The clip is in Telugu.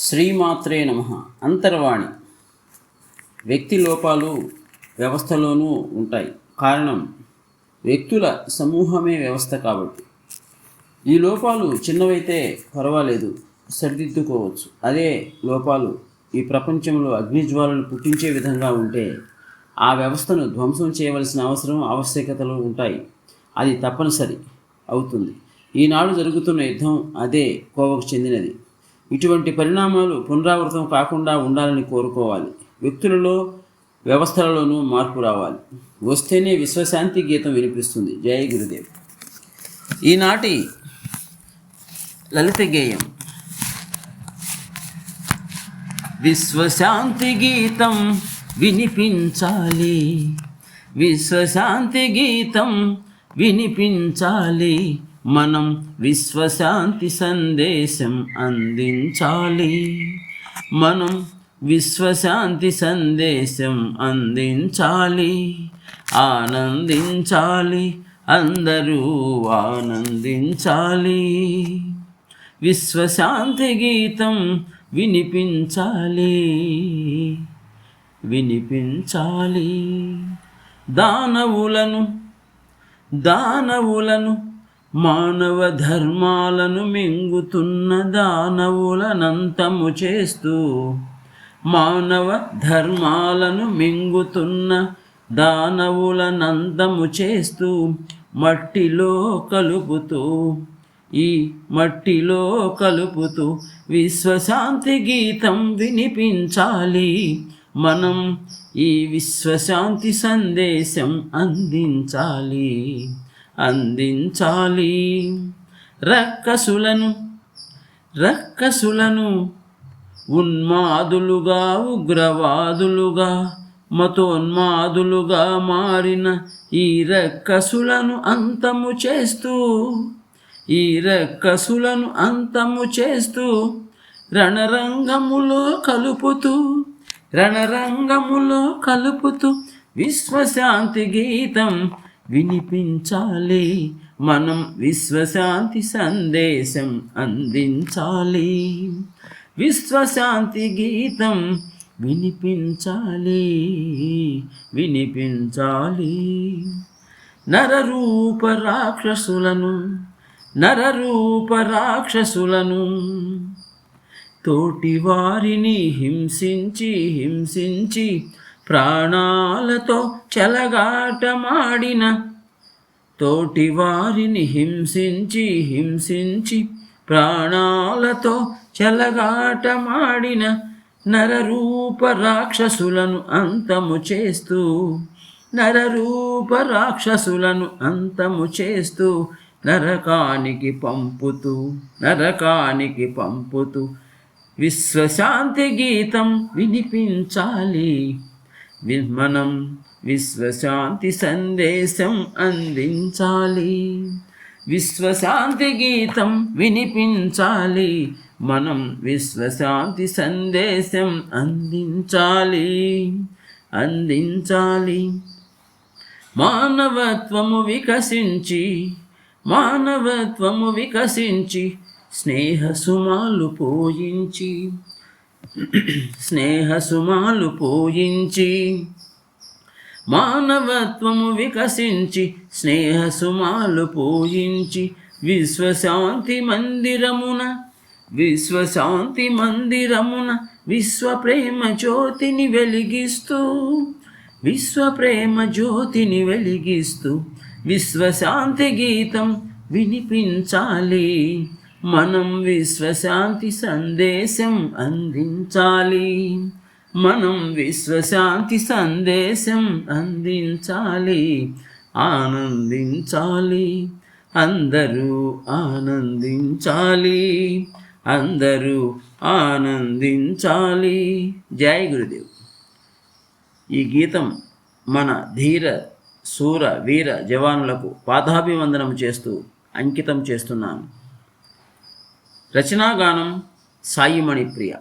శ్రీమాత్రే నమ. అంతర్వాణి. వ్యక్తి లోపాలు వ్యవస్థలోనూ ఉంటాయి. కారణం వ్యక్తుల సమూహమే వ్యవస్థ కాబట్టి. ఈ లోపాలు చిన్నవైతే పర్వాలేదు సరిదిద్దుకోవచ్చు. అదే లోపాలు ఈ ప్రపంచంలో అగ్నిజ్వాలను పుట్టించే విధంగా ఉంటే ఆ వ్యవస్థను ధ్వంసం చేయవలసిన అవసరం ఆవశ్యకతలు ఉంటాయి. అది తప్పనిసరి అవుతుంది. ఈనాడు జరుగుతున్న యుద్ధం అదే కోవకు చెందినది. ఇటువంటి పరిణామాలు పునరావృతం కాకుండా ఉండాలని కోరుకోవాలి. వ్యక్తులలో వ్యవస్థలలోనూ మార్పు రావాలి. వస్తేనే విశ్వశాంతి గీతం వినిపిస్తుంది. జయ గురుదేవ్. ఈనాటి లలిత గేయం. విశ్వశాంతి గీతం వినిపించాలి. విశ్వశాంతి గీతం వినిపించాలి. మనం విశ్వశాంతి సందేశం అందించాలి. మనం విశ్వశాంతి సందేశం అందించాలి. ఆనందించాలి. అందరూ ఆనందించాలి. విశ్వశాంతి గీతం వినిపించాలి. వినిపించాలి. దానవులను దానవులను మానవ ధర్మాలను మింగుతున్న దానవులనంతము చేస్తూ మానవ ధర్మాలను మింగుతున్న దానవులనంతము చేస్తూ మట్టిలో కలుపుతూ ఈ మట్టిలో కలుపుతూ విశ్వశాంతి గీతం వినిపించాలి. మనం ఈ విశ్వశాంతి సందేశం అందించాలి. అందించాలి. రక్కసులను రక్కసులను ఉన్మాదులుగా ఉగ్రవాదులుగా మతోన్మాదులుగా మారిన ఈ రక్కసులను అంతము చేస్తూ ఈ రక్కసులను అంతము చేస్తూ రణరంగములో కలుపుతూ రణరంగములో కలుపుతూ విశ్వశాంతి గీతం వినిపించాలి. మనం విశ్వశాంతి సందేశం అందించాలి. విశ్వశాంతి గీతం వినిపించాలి. వినిపించాలి. నరరూప రాక్షసులను నరరూప రాక్షసులను తోటి వారిని హింసించి హింసించి ప్రాణాలతో చెలగాటమాడిన తోటి వారిని హింసించి హింసించి ప్రాణాలతో చెలగాటమాడిన నరరూప రాక్షసులను అంతము చేస్తూ నరరూప రాక్షసులను అంతము చేస్తూ నరకానికి పంపుతూ నరకానికి పంపుతూ విశ్వశాంతి గీతం వినిపించాలి. మనం విశ్వశాంతి సందేశం అందించాలి. విశ్వశాంతి గీతం వినిపించాలి. మనం విశ్వశాంతి సందేశం అందించాలి. అందించాలి. మానవత్వము వికసించి మానవత్వము వికసించి స్నేహ సుమాలు పోయించి స్నేహ సుమాలు పోయించి మానవత్వము వికసించి స్నేహ సుమాలు పోయించి విశ్వశాంతి మందిరమున విశ్వశాంతి మందిరమున విశ్వప్రేమ జ్యోతిని వెలిగిస్తూ విశ్వప్రేమ జ్యోతిని వెలిగిస్తూ విశ్వశాంతి గీతం వినిపించాలి. మనం విశ్వశాంతి సందేశం అందించాలి. మనం విశ్వశాంతి సందేశం అందించాలి. ఆనందించాలి. అందరూ ఆనందించాలి. అందరూ ఆనందించాలి. జై గురుదేవ్. ఈ గీతం మన ధీర శూర వీర జవానులకు పాదాభివందనం చేస్తూ అంకితం చేస్తున్నాను. రచనాగానం సాయిమణి ప్రియ